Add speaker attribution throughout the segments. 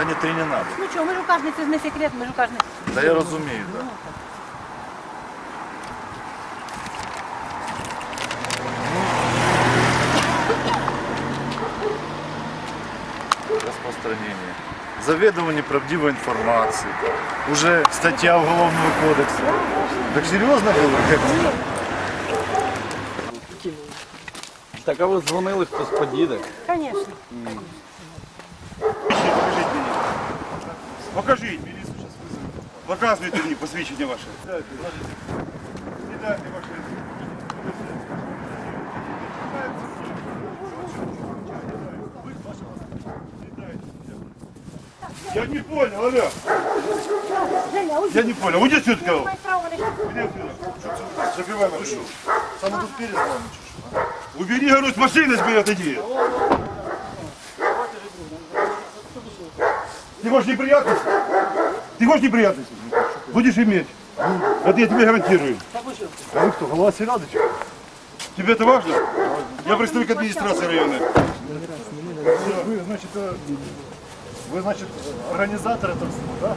Speaker 1: сьогодні три не треба.
Speaker 2: Ну чого, ми ж у кожний, це ж не секрет, ми ж у кожний.
Speaker 1: Та я розумію, так. Распространение. Заведомо неправдивой информации. Уже статья Уголовного кодекса. Так серьезно было?
Speaker 3: Так а ви дзвонили, хтось подіде.
Speaker 2: Звісно.
Speaker 4: Покажіть, міліцію зараз визову. Показуйте мені посвідчення ваше. Дайте, Віддайте ваше. Я не понял, алло.
Speaker 2: Женя, уйди.
Speaker 4: Я не понял. Уйди сюда, сказал.
Speaker 2: Май право не
Speaker 4: Иди отсюда. Закрывай машину. Сам тут перед вами Убери, говорю, с машины сбери, отойди. Ты хочешь неприятности? Ты хочешь неприятности? Будешь иметь. Это я тебе гарантирую. А вы кто, голова Сирады? Тебе это важно? Я представник администрации района.
Speaker 5: Вы, значит, э, вы, значит, организатор этого всего, да?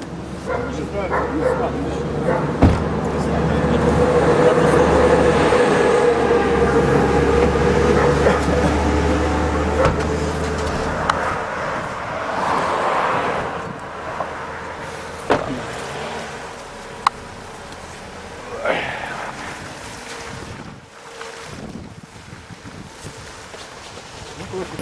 Speaker 5: Ну, коротше,